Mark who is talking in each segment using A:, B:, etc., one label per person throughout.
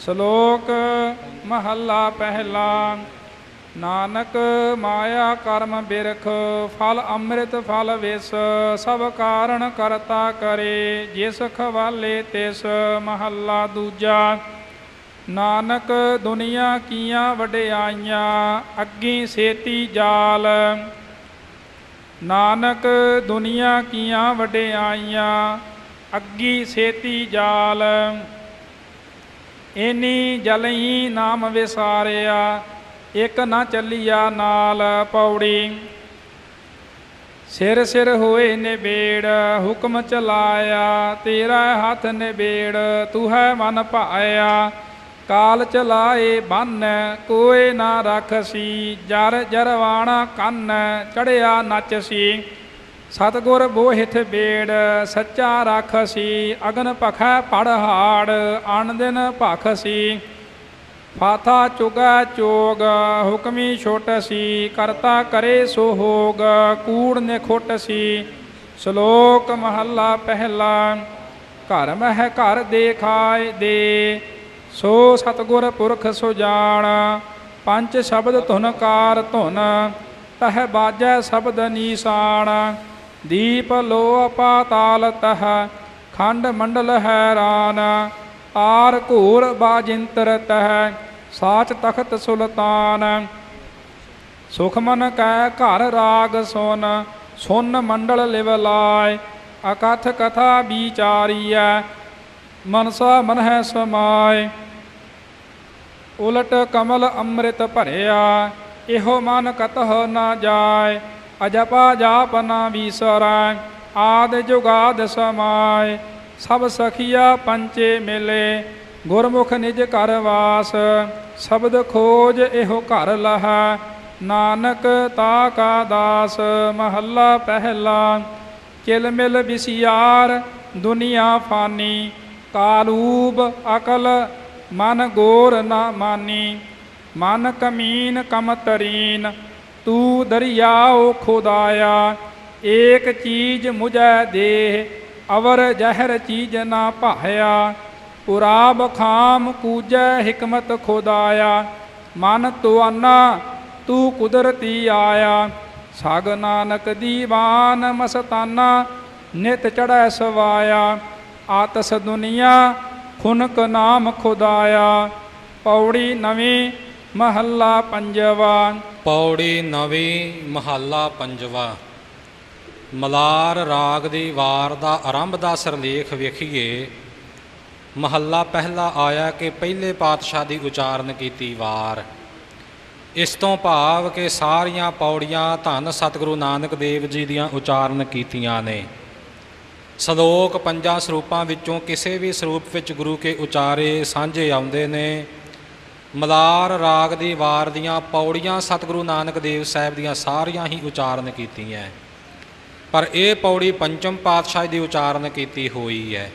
A: ਸ਼ਲੋਕ ਮਹੱਲਾ ਪਹਿਲਾ, ਨਾਨਕ ਮਾਇਆ ਕਰਮ ਬਿਰਖ, ਫਲ ਅੰਮ੍ਰਿਤ ਫਲ ਵਿਸ, ਸਭ ਕਾਰਣ ਕਰਤਾ ਕਰੇ, ਜਿਸ ਖਵਾਲੇ ਤਿਸ ਮਹੱਲਾ ਦੂਜਾ। ਨਾਨਕ ਦੁਨੀਆ ਕੀਆਂ ਵਡਿਆਈਆਂ, ਅੱਗੀ ਸੇਤੀ ਜਾਲ। ਨਾਨਕ ਦੁਨੀਆ ਕੀਆਂ ਵਡਿਆਈਆਂ, ਅੱਗੀ ਸੇਤੀ ਜਾਲ। ਇਨੀ ਜਲਈ ਨਾਮ ਵਿਸਾਰਿਆ, ਇਕ ਨਾ ਚੱਲਿਆ ਨਾਲ ਪੌੜੀ। ਸਿਰ ਸਿਰ ਹੋਏ ਨਿਬੇੜ, ਹੁਕਮ ਚਲਾਇਆ, ਤੇਰਾ ਹੱਥ ਨਿਬੇੜ ਤੂੰ ਹੈ ਮਨ ਭਾਇਆ। ਕਾਲ ਚਲਾਏ ਬੰਨ ਕੋਏ ਨਾ ਰਖਸੀ ਜਰ ਜਰਵਾਣਾ ਕੰਨ, ਚੜਿਆ ਨੱਚਸੀ ਸਤਗੁਰ ਬੋਹਿਥ ਬੇੜ, ਸੱਚਾ ਰਾਖਸੀ ਅਗਨ ਭਖੈ ਪੜਹਾੜ ਅਣ ਦਿਨ ਭਖਸੀ ਫਾਥਾ ਚੁਗਾ ਚੋਗ, ਹੁਕਮੀ ਛੋਟਸੀ ਕਰਤਾ ਕਰੇ ਸੋ ਹੋਗ, ਕੂੜ ਨੇ ਖੋਟਸੀ ਸ਼ਲੋਕ ਮਹੱਲਾ ਪਹਿਲਾ, ਘਰ ਮਹਿ ਘਰ ਦੇਖਾਏ ਦੇ। ਸੋ ਸਤਗੁਰ ਪੁਰਖ ਸੁਜਾਣ, ਪੰਜ ਸ਼ਬਦ ਧੁਨ ਕਾਰ ਧੁਨ, ਤਹ ਬਾਜੈ ਸ਼ਬਦ ਨੀਸਾਨ ਦੀਪ ਲੋ ਪਾਤਾਲ ਤਹ ਖੰਡ ਮੰਡਲ ਹੈਰਾਨ, ਆਰ ਘੂਰ ਬਾਜਿੰਤਰ ਤਹ ਸਾਚ ਤਖਤ ਸੁਲਤਾਨ। ਸੁਖਮਨ ਕੈ ਘਰ ਰਾਗ ਸੁਨ ਸੁਨ ਮੰਡਲ ਲਿਵ ਲਾਇ, ਅਕਥ ਕਥਾ ਵਿਚਾਰੀਐ ਮਨਸਾ ਮਨ ਹੈ ਸਮਾਏ ਉਲਟ ਕਮਲ ਅੰਮ੍ਰਿਤ ਭਰਿਆ, ਇਹੋ ਮਨ ਕਤਹ ਨਾ ਜਾਏ ਅਜਪਾ ਜਾਪ ਨਾ ਵੀਸਰੈ ਆਦ ਜੁਗਾਦ ਸਮਾਏ, ਸਭ ਸਖੀਆ ਪੰਚੇ ਮਿਲੇ, ਗੁਰਮੁਖ ਨਿਜ ਘਰ ਵਾਸ, ਸ਼ਬਦ ਖੋਜ ਇਹੋ ਘਰ ਲਹਾ, ਨਾਨਕ ਤਾ ਕਾ ਦਾਸ, ਮਹੱਲਾ ਪਹਿਲਾ, ਕਿਲ ਮਿਲ ਵਿਸਿਆਰ, ਦੁਨੀਆ ਫਾਨੀ, ਕਾਲੂਬ ਅਕਲ, ਮਨ ਗੋਰ ਨਾ ਮਾਨੀ, ਮਨ ਕਮੀਨ ਕਮ ਤਰੀਨ ਤੂੰ ਦਰਿਆਓ ਖੁਦਾਇਆ, ਏਕ ਚੀਜ਼ ਮੁਝੈ ਦੇ ਅਵਰ ਜ਼ਹਿਰ ਚੀਜ਼ ਨਾ ਭਾਇਆ ਪੁਰਾਬ ਖਾਮ ਕੂਜੈ ਹਕਮਤ ਖੁਦਾਇਆ, ਮਨ ਤੁਆਨਾ ਤੂੰ ਕੁਦਰਤੀ ਆਇਆ। ਸਾਗ ਨਾਨਕ ਦੀਵਾਨ ਮਸਤਾਨਾ, ਨਿਤ ਚੜੈ ਸਵਾਇਆ। ਆਤਸ ਦੁਨੀਆ ਖੁਨਕ ਨਾਮ ਖੁਦਾਇਆ। ਪੌੜੀ ਨਵੀਂ ਮਹੱਲਾ ਪੰਜਵਾ।
B: ਪੌੜੀ ਨਵੀਂ ਮਹੱਲਾ ਪੰਜਵਾ। ਮਲਾਰ ਰਾਗ ਦੀ ਵਾਰ ਦਾ ਆਰੰਭ ਦਾ ਸਰਲੇਖ ਵੇਖੀਏ। ਮਹੱਲਾ ਪਹਿਲਾ ਆਇਆ ਕਿ ਪਹਿਲੇ ਪਾਤਸ਼ਾਹ ਦੀ ਉਚਾਰਨ ਕੀਤੀ ਵਾਰ। ਇਸ ਤੋਂ ਭਾਵ ਕਿ ਸਾਰੀਆਂ ਪੌੜੀਆਂ ਧੰਨ ਸਤਿਗੁਰੂ ਨਾਨਕ ਦੇਵ ਜੀ ਦੀਆਂ ਉਚਾਰਨ ਕੀਤੀਆਂ ਨੇ। ਸਲੋਕ ਪੰਜਾਂ ਸਰੂਪਾਂ ਵਿੱਚੋਂ ਕਿਸੇ ਵੀ ਸਰੂਪ ਵਿੱਚ ਗੁਰੂ ਕੇ ਉਚਾਰੇ ਸਾਂਝੇ ਆਉਂਦੇ ਨੇ। ਮਲਾਰ ਰਾਗ ਦੀ ਵਾਰ ਦੀਆਂ ਪੌੜੀਆਂ ਸਤਿਗੁਰੂ ਨਾਨਕ ਦੇਵ ਸਾਹਿਬ ਦੀਆਂ ਸਾਰੀਆਂ ਹੀ ਉਚਾਰਨ ਕੀਤੀਆਂ। ਪਰ ਇਹ ਪੌੜੀ ਪੰਚਮ ਪਾਤਸ਼ਾਹ ਦੀ ਉਚਾਰਨ ਕੀਤੀ ਹੋਈ ਹੈ।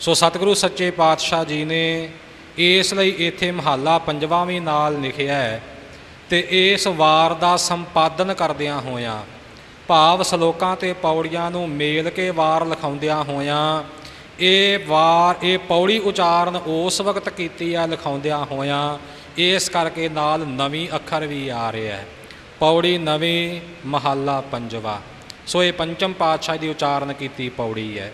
B: ਸੋ ਸਤਿਗੁਰੂ ਸੱਚੇ ਪਾਤਸ਼ਾਹ ਜੀ ਨੇ ਇਸ ਲਈ ਇੱਥੇ ਮਹੱਲਾ ਪੰਜਵਾਂ ਵੀ ਨਾਲ ਲਿਖਿਆ ਹੈ ਤੇ ਇਸ ਵਾਰ ਦਾ ਸੰਪਾਦਨ ਕਰਦਿਆਂ ਹੋਇਆਂ, ਭਾਵ ਸ਼ਲੋਕਾਂ ਤੇ ਪੌੜੀਆਂ ਨੂੰ ਮੇਲ ਕੇ ਵਾਰ ਲਿਖਾਉਂਦਿਆਂ ਹੋਇਆਂ ਇਹ ਵਾਰ, ਇਹ ਪੌੜੀ ਉਚਾਰਨ ਉਸ ਵਕਤ ਕੀਤੀ ਆ, ਲਿਖਾਉਂਦਿਆਂ ਹੋਇਆਂ, ਇਸ ਕਰਕੇ ਨਾਲ ਨਵੀਂ ਅੱਖਰ ਵੀ ਆ ਰਿਹਾ ਹੈ ਪੌੜੀ ਨਵੀਂ, ਮਹੱਲਾ ਪੰਜਵਾ। ਸੋ ਇਹ ਪੰਚਮ ਪਾਤਸ਼ਾਹ ਦੀ ਉਚਾਰਨ ਕੀਤੀ ਪੌੜੀ ਹੈ।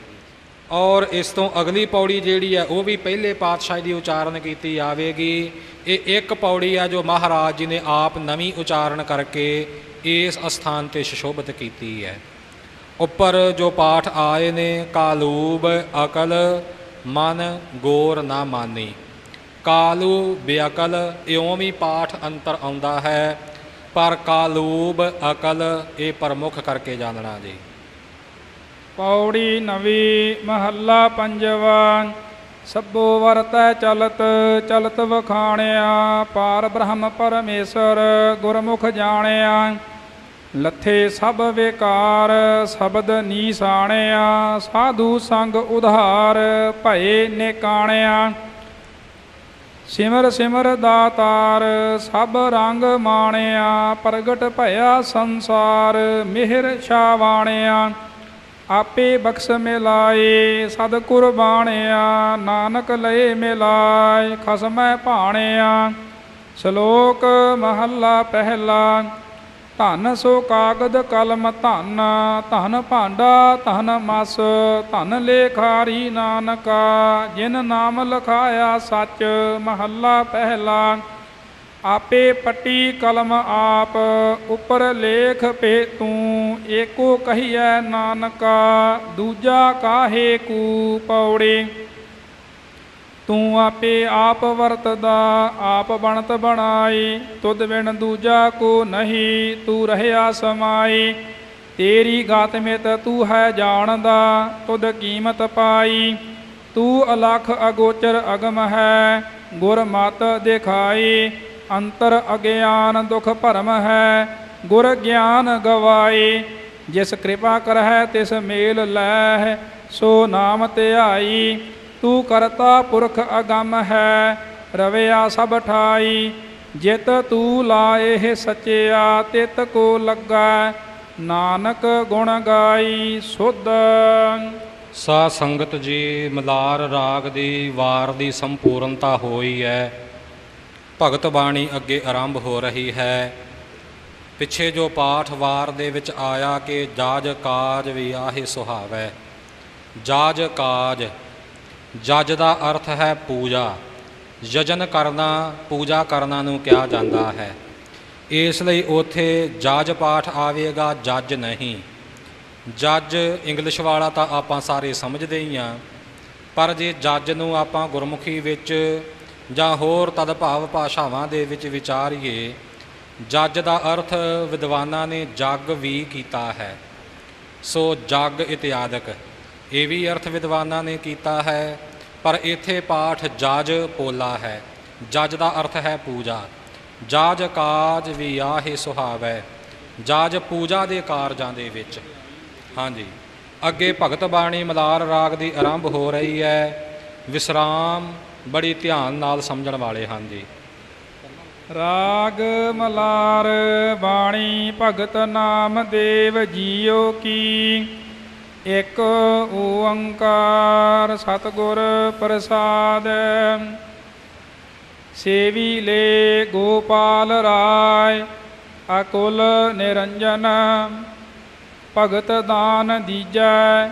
B: ਔਰ ਇਸ ਤੋਂ ਅਗਲੀ ਪੌੜੀ ਜਿਹੜੀ ਹੈ, ਉਹ ਵੀ ਪਹਿਲੇ ਪਾਤਸ਼ਾਹ ਦੀ ਉਚਾਰਨ ਕੀਤੀ ਆਵੇਗੀ। ਇਹ ਇੱਕ ਪੌੜੀ ਆ ਜੋ ਮਹਾਰਾਜ ਜੀ ਨੇ ਆਪ ਨਵੀਂ ਉਚਾਰਨ ਕਰਕੇ ਇਸ ਅਸਥਾਨ ਤੇ ਸ਼ੋਭਿਤ ਕੀਤੀ ਹੈ। ਉੱਪਰ ਜੋ ਪਾਠ ਆਏ ਨੇ, ਕਾਲੂਬ ਅਕਲ ਮਨ ਗੋਰ ਨਾ ਮਾਨੀ। ਕਾਲੂ ਬੇਅਕਲ ਇਉਂ ਵੀ ਪਾਠ ਅੰਤਰ ਆਉਂਦਾ ਹੈ, ਪਰ ਕਾਲੂਬ ਅਕਲ ਇਹ ਪ੍ਰਮੁੱਖ ਕਰਕੇ ਜਾਣਨਾ ਜੀ।
A: ਪੌੜੀ ਨਵੀਂ ਮਹੱਲਾ ਪੰਜਵਾ, ਸਭੋ ਵਰਤੈ ਚਲਤ ਚਲਤ ਵਖਾਣਿਆ, ਪਾਰ ਬ੍ਰਹਮ ਪਰਮੇਸ਼ਰ ਗੁਰਮੁਖ ਜਾਣਿਆ। ਲੱਥੇ ਸਭ ਵਿਕਾਰ, ਸ਼ਬਦ ਨੀਸਾਣਿਆ, ਸਾਧੂ ਸੰਗ ਉਧਾਰ, ਭਏ ਨਿਕਾਣਿਆ। ਸਿਮਰ ਸਿਮਰ ਦਾਤਾਰ, ਸਭ ਰੰਗ ਮਾਣਿਆ, ਪ੍ਰਗਟ ਭਇਆ ਸੰਸਾਰ, ਮਿਹਰ ਛਾਵਾਣਿਆ। ਆਪੇ ਬਖਸ਼ ਮਿਲਾਏ ਸਦ ਕੁਰਬਾਨਿਆ ਨਾਨਕ ਲਏ ਮਿਲਾਏ, ਖਸਮੈ ਭਾਣਿਆ। ਸ਼ਲੋਕ ਮਹੱਲਾ ਪਹਿਲਾ। ਧਨ ਸੋ ਕਾਗਦ ਕਲਮ ਧਨ ਧਨ ਭਾਂਡਾ, ਧਨ ਮਸ, ਧਨ ਲੇਖਾਰੀ ਨਾਨਕਾ, ਜਿਨ ਨਾਮ ਲਖਾਇਆ ਸੱਚ ਮਹੱਲਾ ਪਹਿਲਾ। ਆਪੇ ਪੱਟੀ ਕਲਮ ਆਪ, ਉਪਰ ਲੇਖ ਪੇ ਤੂੰ, ਏਕੋ ਕਹੀਐ ਨਾਨਕਾ, ਦੂਜਾ ਕਾਹੇ ਕੂ ਪੌੜੇ। ਤੂੰ ਆਪੇ ਆਪ ਵਰਤਦਾ, ਆਪ ਬਣਤ ਬਣਾਈ ਤੁਧ ਬਿਨ ਦੂਜਾ ਕੋ ਨਹੀਂ, ਤੂੰ ਰਹਿਆ ਸਮਾਈ ਤੇਰੀ ਗਾਤ ਮਿਤ ਤੂੰ ਹੈ ਜਾਣਦਾ, ਤੁਧ ਕੀਮਤ ਪਾਈ। ਤੂੰ ਅਲਖ ਅਗੋਚਰ ਅਗਮ ਹੈ, ਗੁਰ ਮਤ ਦਿਖਾਈ ਅੰਤਰ ਅਗਿਆਨ ਦੁਖ ਭਰਮ ਹੈ, ਗੁਰ ਗਿਆਨ ਗਵਾਈ ਜਿਸ ਕਿਰਪਾ ਕਰਹਿ ਤਿਸ ਮੇਲ ਲੈ ਸੋ ਨਾਮ ਧਿਆਈ। ਤੂੰ ਕਰਤਾ ਪੁਰਖ ਅਗੰਮ ਹੈ, ਰਵਿਆ ਸਭ ਠਾਈ। ਜਿਤ ਤੂੰ ਲਾਏ ਸਚਿਆ, ਤਿਤ ਕੋ ਲੱਗਾ, ਨਾਨਕ ਗੁਣ ਗਾਈ ਸੁਧ।
B: ਸਾ ਸੰਗਤ ਜੀ, ਮਲਾਰ ਰਾਗ ਦੀ ਵਾਰ ਦੀ ਸੰਪੂਰਨਤਾ ਹੋਈ ਹੈ ਭਗਤ ਬਾਣੀ ਅੱਗੇ ਆਰੰਭ ਹੋ ਰਹੀ ਹੈ। ਪਿੱਛੇ ਜੋ ਪਾਠ ਵਾਰ ਦੇ ਵਿੱਚ ਆਇਆ ਕਿ ਜਾਜ ਕਾਜ ਵੀ ਆਹੇ ਸੁਹਾਵੈ। ਜਾਜ ਕਾਜ ਜਜ ਦਾ ਅਰਥ ਹੈ ਪੂਜਾ। ਯਜਨ ਕਰਨਾ, ਪੂਜਾ ਕਰਨਾ ਨੂੰ ਕਿਹਾ ਜਾਂਦਾ ਹੈ। ਇਸ ਲਈ ਉਥੇ ਜਜ ਪਾਠ ਆਵੇਗਾ, ਜੱਜ ਨਹੀਂ। ਜੱਜ ਇੰਗਲਿਸ਼ ਵਾਲਾ ਤਾਂ ਆਪਾਂ ਸਾਰੇ ਸਮਝਦੇ ਹੀ ਆ ਪਰ ਜੇ ਜੱਜ ਨੂੰ ਆਪਾਂ ਗੁਰਮੁਖੀ ਵਿੱਚ ਜਾਂ ਹੋਰ ਤਦਭਾਵ ਭਾਸ਼ਾਵਾਂ ਦੇ ਵਿੱਚ ਵਿਚਾਰੀਏ, ਜੱਜ ਦਾ ਅਰਥ ਵਿਦਵਾਨਾਂ ਨੇ ਜੱਗ ਵੀ ਕੀਤਾ ਹੈ। ਸੋ ਜੱਗ ਇਤਿਆਦਕ। ਇਹ ਵੀ ਅਰਥ ਵਿਦਵਾਨਾਂ ਨੇ ਕੀਤਾ ਹੈ, ਪਰ ਇੱਥੇ ਪਾਠ ਜਾਜ ਪੋਲਾ ਹੈ। ਜਜ ਦਾ ਅਰਥ ਹੈ ਪੂਜਾ। ਜਾਜ ਕਾਜ ਵੀ ਆਹੇ ਸੁਹਾਵੈ, ਜਾਜ ਪੂਜਾ ਦੇ ਕਾਰਜਾਂ ਦੇ ਵਿੱਚ। ਹਾਂਜੀ, ਅੱਗੇ ਭਗਤ ਬਾਣੀ ਮਲਾਰ ਰਾਗ ਦੀ ਆਰੰਭ ਹੋ ਰਹੀ ਹੈ। ਵਿਸਰਾਮ ਬੜੀ ਧਿਆਨ ਨਾਲ ਸਮਝਣ ਵਾਲੇ ਹਨ ਜੀ।
A: ਰਾਗ ਮਲਾਰ ਬਾਣੀ ਭਗਤ ਨਾਮ ਦੇਵ ਜੀਓ ਕੀ। ਇੱਕ ਓੰਕਾਰ ਸਤਿਗੁਰ ਪ੍ਰਸਾਦ। ਸੇਵੀ ਲੇ ਗੋਪਾਲ ਰਾਏ, ਅਕੁਲ ਨਿਰੰਜਨ, ਭਗਤ ਦਾਨ ਦੀਜੈ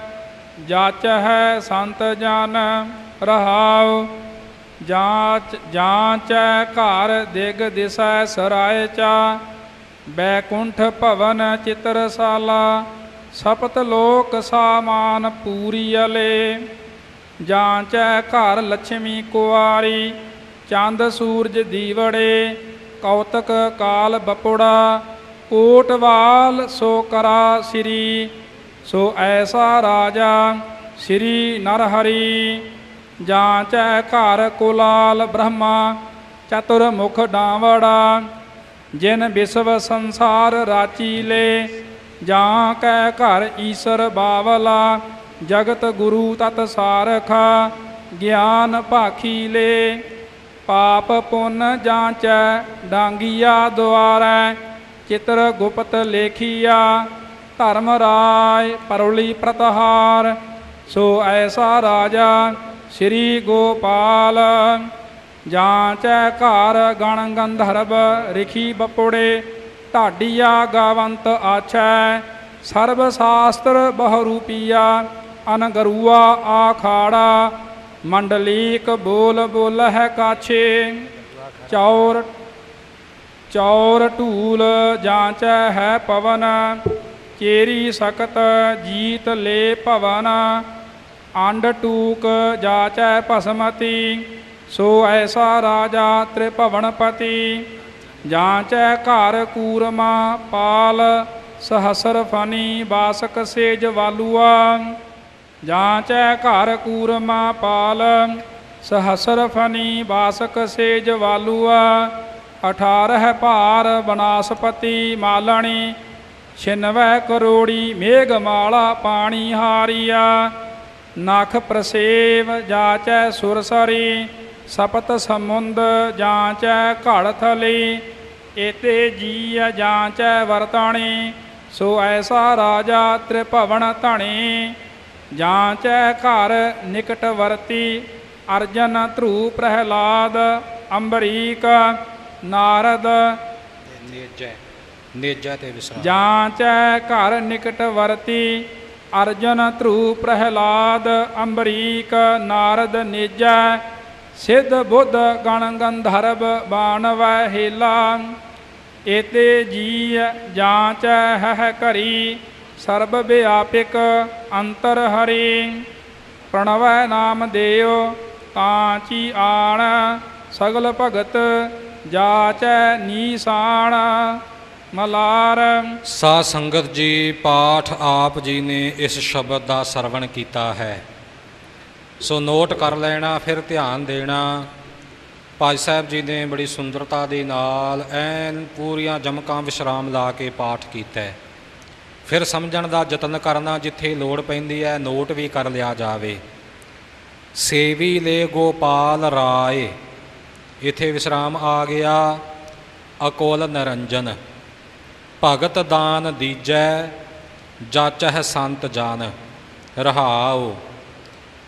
A: ਜਾਚ ਹੈ ਸੰਤ ਜਨ ਰਹਾਉ, ਜਾਂਚ ਜਾਂਚੈ ਘਰ ਦਿਗ ਦਿਸੈ ਸਰਾਇ ਚਾ, ਬੈਕੁੰਠ ਭਵਨ ਚਿਤਰਸਾਲਾ ਸਪਤ ਲੋਕ ਸਾਮਾਨ ਪੂਰੀ ਅਲੇ। ਜਾਂਚੈ ਘਰ ਲక్ష్ਮੀ ਕੁਆਰੀ, ਚੰਦ ਸੂਰਜ ਦੀਵੜੇ, ਕੌਤਕ ਕਾਲ ਬਪੁੜਾ ਕੋਟਵਾਲ ਸੋ ਕਰਾ ਸ੍ਰੀ। ਸੋ ਐਸਾ ਰਾਜਾ ਸ੍ਰੀ ਨਰਹਰੀ ਜਾਂਚੈ ਘਰ ਕੁਲਾਲ ਬ੍ਰਹਮਾ ਚਤੁਰ ਮੁਖ ਡਾਵੜਾ। ਜਿਨ ਵਿਸ਼ਵ ਸੰਸਾਰ ਰਾਚੀ ਲੇ ਜਾਂ ਕੈ ਘਰ ਈਸ਼ਰ ਬਾਵਲਾ, ਜਗਤ ਗੁਰੂ ਤਤ ਸਾਰਖਾ, ਗਿਆਨ ਭਾਖੀ ਲੇ, ਪਾਪ ਪੁੰਨ ਜਾਂਚੈ, ਡਾਂਗੀਆ ਦੁਆਰੈ, ਚਿਤਰ ਗੁਪਤ ਲੇਖੀਆ, ਧਰਮ ਰਾਏ ਪਰਉਲੀ ਪ੍ਰਤਹਾਰ, ਸੋ ਐਸਾ ਰਾਜਾ ਸ੍ਰੀ ਗੋਪਾਲ। ਜਾਂਚੈ ਘਰ ਗਣ ਗੰਧਰਵ ਰਿਖੀ ਬਪੁੜੇ ਢਾਡੀਆ ਗਾਵੰਤ ਆਛੈ ਸਰਬ ਸ਼ਾਸਤਰ ਬਹੁਰੂਪੀਆ, ਅਨਗਰੂਆ ਆਖਾੜਾ, ਮੰਡਲੀਕ ਬੋਲ ਬੋਲ ਹੈ ਕਾਛੇ, ਚੌਰ ਚੌਰ ਢੂਲ ਜਾਂਚੈ ਹੈ ਪਵਨ, ਚੇਰੀ ਸਕਤ ਜੀਤ ਲੈ ਭਵਨ, ਅੰਡ ਟੂਕ ਜਾਚੈ ਭਸਮਤੀ, ਸੋ ਐਸਾ ਰਾਜਾ ਤ੍ਰਿਭਵਨਪਤੀ ਜਾਂਚੈ ਘਰ ਕੂਰਮਾ ਪਾਲ, ਸਹਸਰ ਫਨੀ ਬਾਸਕ ਸੇਜ ਵਾਲੂਆ। ਜਾਂਚੈ ਘਰ ਕੂਰਮਾ ਪਾਲ, ਸਹਸਰ ਫਨੀ ਬਾਸਕ ਸੇਜ ਵਾਲੂਆ। 18 ਭਾਰ ਬਨਾਸਪਤੀ ਮਾਲਣੀ, ਛਿਨਵੈ ਕਰੋੜੀ ਮੇਘ ਮਾਲਾ ਪਾਣੀ ਹਾਰੀਆ। ਨਖ ਪ੍ਰਸੇਵ, ਜਾਚੈ ਸੁਰਸਰੀ ਸਪਤ ਸਮੁੰਦ ਜਾਂਚੈ ਘੜ ਥਲੀ ਏਤੇ ਜੀਅ ਜਾਂਚੈ ਵਰਤਾਣੀ ਸੋ ਐਸਾ ਰਾਜਾ ਤ੍ਰਿਭਵਨ ਧਣੀ। ਜਾਂਚੈ ਘਰ ਨਿਕਟ ਵਰਤੀ ਅਰਜਨ ਧਰੂ ਪ੍ਰਹਿਲਾਦ ਅੰਬਰੀਕ ਨਾਰਦ।
B: ਨੇਜੈ ਨੇਜੈ ਤੇ ਵਿਸਰਾਮ
A: ਜਾਂਚੈ ਘਰ ਨਿਕਟ ਵਰਤੀ ਅਰਜਨ ਧਰੂ ਪ੍ਰਹਿਲਾਦ ਅੰਬਰੀਕ ਨਾਰਦ ਨੇਜੈ ਸਿੱਧ ਬੁੱਧ ਗਣ ਗੰਧਰਵ ਬਾਣਵੈ ਹੇਲਾ, ਏਤੇ ਜੀ ਜਾਂਚੈ ਹਹਿ ਕਰੀ ਸਰਬ ਵਿਆਪਿਕ ਅੰਤਰ ਹਰੀ। ਪ੍ਰਣਵੈ ਨਾਮ ਦੇਵ ਤਾਂਚੀ ਆਣ, ਸਗਲ ਭਗਤ ਜਾਚੈ ਨੀਸਾਣ। ਮਲਾਰ।
B: ਸਾ ਸੰਗਤ ਜੀ, ਪਾਠ ਆਪ ਜੀ ਨੇ ਇਸ ਸ਼ਬਦ ਦਾ ਸਰਵਣ ਕੀਤਾ ਹੈ। ਸੋ ਨੋਟ ਕਰ ਲੈਣਾ, ਫਿਰ ਧਿਆਨ ਦੇਣਾ। ਭਾਈ ਸਾਹਿਬ ਜੀ ਨੇ ਬੜੀ ਸੁੰਦਰਤਾ ਦੇ ਨਾਲ ਐਨ ਪੂਰੀਆਂ ਜਮਕਾਂ ਵਿਸ਼ਰਾਮ ਲਾ ਕੇ ਪਾਠ ਕੀਤਾ ਹੈ। ਫਿਰ ਸਮਝਣ ਦਾ ਯਤਨ ਕਰਨਾ, ਜਿੱਥੇ ਲੋੜ ਪੈਂਦੀ ਹੈ, ਨੋਟ ਵੀ ਕਰ ਲਿਆ ਜਾਵੇ। ਸੇਵੀ ਲੈ ਗੋਪਾਲ ਰਾਏ, ਇਥੇ ਵਿਸ਼ਰਾਮ ਆ ਗਿਆ। ਅਕੋਲ ਨਰੰਜਨ, ਭਗਤ ਦਾਨ ਦੀਜੈ, ਜਾਚਹਿ ਸੰਤ ਜਾਨ, ਰਹਾਉ।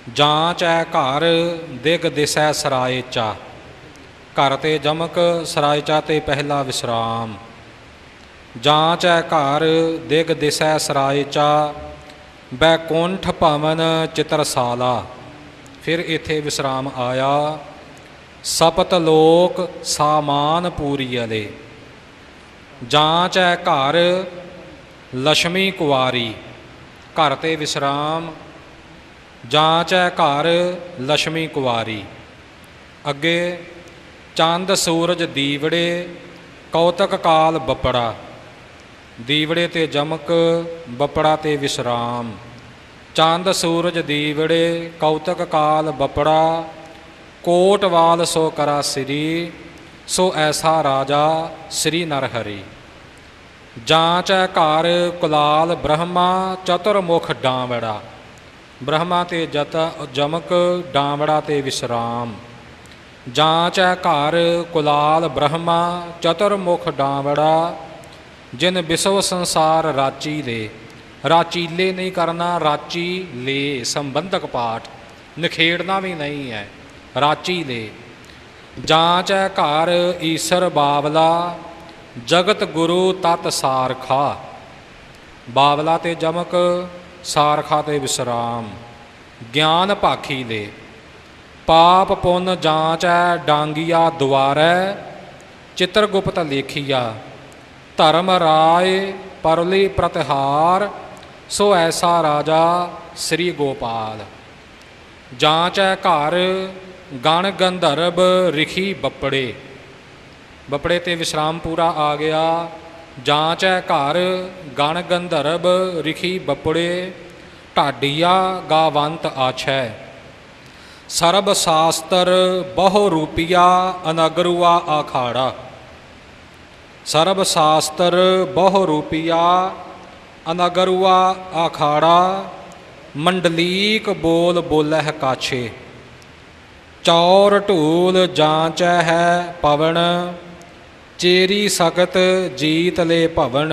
B: ਜਾਂਚ ਜਾਂਚੈ ਘਰ, ਦਿਗ ਦਿਸੈ ਸਰਾਏ ਚਾ। ਘਰ ਤੇ ਜਮਕ, ਸਰਾਏ ਚਾ ਤੇ ਪਹਿਲਾ ਵਿਸਰਾਮ। ਜਾਂਚ ਜਾਂਚੈ ਘਰ, ਦਿਗ ਦਿਸੈ ਸਰਾਏ ਚਾ। ਬੈਕੁੰਠ ਭਵਨ ਚਿਤਰਸਾਲਾ। ਫਿਰ ਇਥੇ ਵਿਸਰਾਮ ਆਇਆ। ਸਪਤ ਲੋਕ ਸਾਮਾਨ ਪੂਰੀਅਲੇ ਜਾਂਚੈ ਘਰ ਲక్ష్ਮੀ ਕੁਵਾਰੀ। ਘਰ ਤੇ ਵਿਸਰਾਮ ਜਾਂਚ ਹੈ ਘਰ ਲక్ష్ਮੀ ਕੁਵਾਰੀ। ਅੱਗੇ, ਚੰਦ ਸੂਰਜ ਦੀਵੜੇ, ਕੌਤਕ ਕਾਲ ਬੱਪੜਾ। ਦੀਵੜੇ ਤੇ ਜਮਕ, ਬੱਪੜਾ ਤੇ ਵਿਸਰਾਮ। ਚੰਦ ਸੂਰਜ ਦੀਵੜੇ, ਕੌਤਕ ਕਾਲ ਬੱਪੜਾ। ਕੋਟਵਾਲ ਸੋ ਕਰਾ ਸ੍ਰੀ, ਸੋ ਐਸਾ ਰਾਜਾ ਸ੍ਰੀ ਨਰਹਰੀ। ਹੈ ਘਰ ਕੁਲਾਲ ਬ੍ਰਹਮਾ, ਚਤੁਰਮੁਖ ਡਾਂਵੜਾ। ਬ੍ਰਹਮਾ ਤੇ ਜਤ ਜਮਕ ਡਾਂਵੜਾ ਤੇ ਵਿਸਰਾਮ। ਜਾਂਚ ਹੈ ਘਰ ਕੁਲਾਲ ਬ੍ਰਹਮਾ, ਚਤੁਰਮੁਖ ਡਾਂਵੜਾ, ਜਿਨ ਵਿਸ਼ਵ ਸੰਸਾਰ ਰਾਚੀ ਦੇ। ਰਾਚੀਲੇ ਨਹੀਂ ਕਰਨਾ, ਰਾਚੀ ਲੇ ਸੰਬੰਧਕ ਪਾਠ, ਨਿਖੇੜਨਾ ਵੀ ਨਹੀਂ ਹੈ, ਰਾਚੀ ਦੇ ਜਾਂਚ ਹੈ ਘਰ ਈਸ਼ਰ ਬਾਵਲਾ, ਜਗਤ ਗੁਰੂ ਤਤ ਸਾਰਖਾ। ਬਾਵਲਾ ਤੇ ਜਮਕ ਸਾਰਖਾ ਤੇ ਵਿਸਰਾਮ, ਗਿਆਨ ਭਾਖੀ ਦੇ। ਪਾਪ ਪੁੰਨ ਹੈ ਡਾਂਗੀਆ ਦੁਆਰੈ, ਚਿਤਰਗੁਪਤ ਲੇਖੀਆ। ਧਰਮ ਰਾਏ ਪਰਲੀ ਪ੍ਰਤਿਹਾਰ, ਸੋ ਐਸਾ ਰਾਜਾ ਸ੍ਰੀ ਗੋਪਾਲ। ਜਾਂਚ ਹੈ ਘਰ, ਗਣ ਗੰਧਰਵ ਰਿਖੀ ਬੱਪੜੇ। ਬੱਪੜੇ ਤੇ ਵਿਸ਼ਰਾਮ ਪੂਰਾ ਆ ਗਿਆ। ਜਾਂਚੈ ਘਰ, ਗਣ ਗੰਧਰਵ, ਰਿਖੀ ਬਪੜੇ, ਢਾਡੀਆ ਗਾਵੰਤ ਆਛੈ। ਸਰਬ ਸ਼ਾਸਤਰ ਬਹੁ ਰੂਪੀਆ ਅਨਗਰੂਆ ਆਖਾੜਾ। ਸਰਬ ਸ਼ਾਸਤਰ ਬਹੁ ਰੂਪੀਆ ਅਨਗਰੂਆ ਆਖਾੜਾ, ਮੰਡਲੀਕ ਬੋਲ ਬੋਲਹਿ ਕਾਛੇ। ਚੌਰ ਢੂਲ ਜਾਂਚੈ ਹੈ ਪਵਨ ਚੇਰੀ ਸਖਤ ਜੀਤ ਲੈ ਭਵਨ,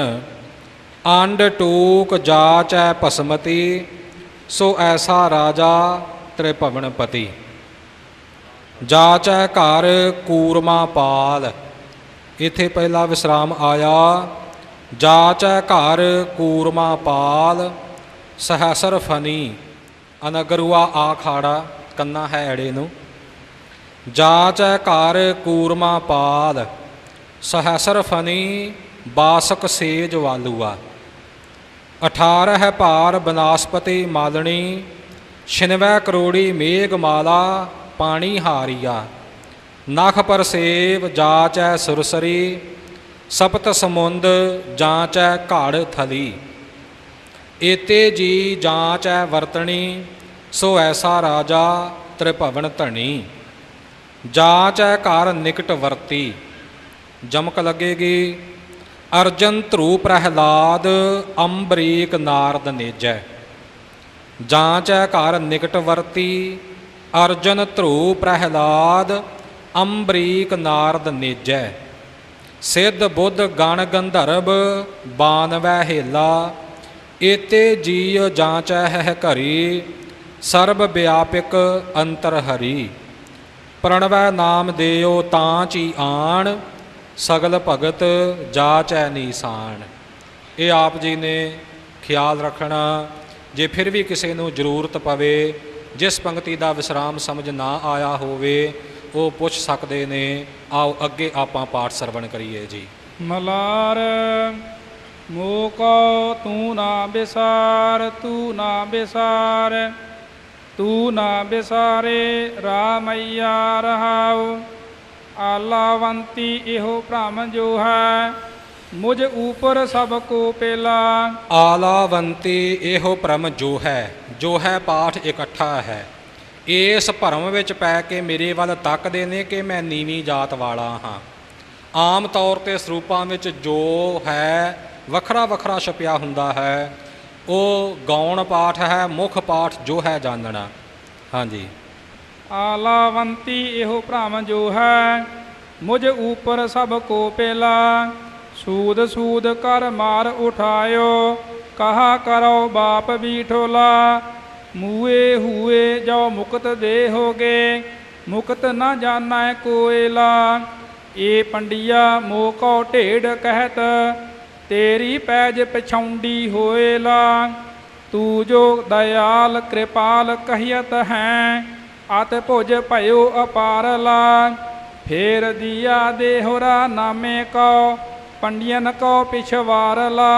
B: ਅੰਡ ਟੂਕ ਜਾਚੈ ਭਸਮਤੀ, ਸੋ ਐਸਾ ਰਾਜਾ ਤ੍ਰਿਭਵਨ ਪਤੀ। ਜਾਚੈ ਘਰ ਕੂਰਮਾ ਪਾਲ, ਇਥੇ ਪਹਿਲਾ ਵਿਸਰਾਮ ਆਇਆ। ਜਾਚੈ ਘਰ ਕੂਰਮਾ ਪਾਲ, ਸਹਸਰ ਫਨੀ, ਅਨਗਰੂਆ ਆਖਾੜਾ ਕੰਨਾ ਹੈ ਐੜੇ ਨੂੰ। ਜਾਚੈ ਘਰ ਕੂਰਮਾ ਪਾਲ ਸਹਸਰ ਫਨੀ ਬਾਸਕ ਸੇਜ ਵਾਲੂਆ। 18 ਹੈ ਭਾਰ ਬਨਾਸਪਤੀ ਮਾਲਣੀ, ਛਿਨਵੈ ਕਰੋੜੀ ਮੇਘ ਮਾਲਾ, ਪਾਣੀ ਹਾਰੀਆ। ਨਖ ਪਰ ਸੇਵ ਜਾਚੈ ਸੁਰਸਰੀ, ਸਪਤ ਸਮੁੰਦ ਜਾਂਚੈ ਘੜ ਥਲੀ। ਏਤੇ ਜੀ ਜਾਂਚੈ ਵਰਤਣੀ, ਸੋ ਐਸਾ ਰਾਜਾ ਤ੍ਰਿਭਵਨ ਧਣੀ। ਜਾਂਚੈ ਘਰ ਨਿਕਟ ਵਰਤੀ। ਜਮਕ ਲੱਗੇਗੀ। ਅਰਜਨ ਧਰੂ ਪ੍ਰਹਿਲਾਦ ਅੰਬਰੀਕ ਨਾਰਦ ਨੇਜੈ। ਜਾਂਚ ਹੈ ਘਰ ਨਿਕਟ ਵਰਤੀ। ਅਰਜਨ ਧਰੂ ਪ੍ਰਹਿਲਾਦ ਅੰਬਰੀਕ ਨਾਰਦ ਨੇਜੈ। ਸਿੱਧ ਬੁੱਧ ਗਣ ਗੰਧਰਵ ਬਾਨਵੈ ਹੇਲਾ। ਏਤੇ ਜੀਅ ਜਾਂਚੈ ਹੈ ਘਰੀ। ਸਰਬ ਵਿਆਪਕ ਅੰਤਰ ਹਰੀ। ਪ੍ਰਣਵੈ ਨਾਮ ਦੇਓ ਤਾਂ ਚੀ ਆਣ। ਸਗਲ ਭਗਤ ਜਾਚ ਜਾਚੈ ਨੀਸਾਨ। ਇਹ ਆਪ ਜੀ ਨੇ ਖਿਆਲ ਰੱਖਣਾ, ਜੇ ਫਿਰ ਵੀ ਕਿਸੇ ਨੂੰ ਜ਼ਰੂਰਤ ਪਵੇ, ਜਿਸ ਪੰਕਤੀ ਦਾ ਵਿਸਰਾਮ ਸਮਝ ਨਾ ਆਇਆ ਹੋਵੇ, ਉਹ ਪੁੱਛ ਸਕਦੇ ਨੇ, ਆਓ ਅੱਗੇ ਆਪਾਂ ਪਾਠ ਸਰਵਣ ਕਰੀਏ ਜੀ।
A: ਮਲਾਰ, ਮੋਕੋ, ਤੂੰ ਨਾ ਬਿਸਾਰ, ਤੂੰ ਨਾ ਬਿਸਾਰ, ਤੂੰ ਨਾ ਬਿਸਾਰੇ, ਰਾਮਈਆ ਰਹਾਉ। ਆਲਾਵੰਤੀ ਇਹੋ ਭ੍ਰਮ ਜੋ ਹੈ, ਮੁਝ ਉਪਰ ਸਭ ਕੋ ਪੇਲਾ।
B: ਆਲਾਵੰਤੀ ਇਹੋ ਭ੍ਰਮ ਜੋ ਹੈ ਜੋ ਹੈ ਪਾਠ ਇਕੱਠਾ ਹੈ। ਇਸ ਭਰਮ ਵਿੱਚ ਪੈ ਕੇ ਮੇਰੇ ਵੱਲ ਤੱਕਦੇ ਨੇ ਕਿ ਮੈਂ ਨੀਵੀਂ ਜਾਤ ਵਾਲਾ ਹਾਂ। ਆਮ ਤੌਰ ਤੇ ਸਰੂਪਾਂ ਵਿੱਚ ਜੋ ਹੈ, ਵੱਖਰਾ ਵੱਖਰਾ ਛਪਿਆ ਹੁੰਦਾ ਹੈ। ਉਹ ਗਾਉਣ ਪਾਠ ਹੈ, ਮੁੱਖ ਪਾਠ ਜੋ ਹੈ ਜਾਣਨਾ। ਹਾਂਜੀ।
A: ਆਲਾਵੰਤੀ ਇਹੋ ਭ੍ਰਮ ਜੋ ਹੈ, ਮੁਝ ਉਪਰ ਸਭ ਕੋ ਪੇਲਾ। ਸੂਦ ਸੂਦ ਕਰ ਮਾਰ ਉਠਾਇਓ, ਕਹਾ ਕਰੋ ਬਾਪ ਵੀ ਠੋਲਾ। ਮੂਏ ਹੂਏ ਜੋ ਮੁਕਤ ਦੇ ਹੋਗੇ ਮੁਕਤ ਨਾ ਜਾਣੈ ਕੋਇਲਾ। ਏ ਪੰਡਿਆ ਮੋਕੋ ਢੇੜ ਕਹਿਤ, ਤੇਰੀ ਪੈਜ ਪਛੌਂਡੀ ਹੋਏਲਾ ਤੂੰ ਜੋ ਦਇਆਲ ਕਿਰਪਾਲ ਕਹੀਤ ਹੈ ਅਤ ਭੁਜ ਭਇਓ ਅਪਾਰਲਾ ਫੇਰ ਦਿਆ ਦੇਹਰਾ ਨਾਮੇ ਕੋ ਪੰਡਿයਨ ਪਿਛਵਾਰ ਪਿਛਵਾਰਲਾ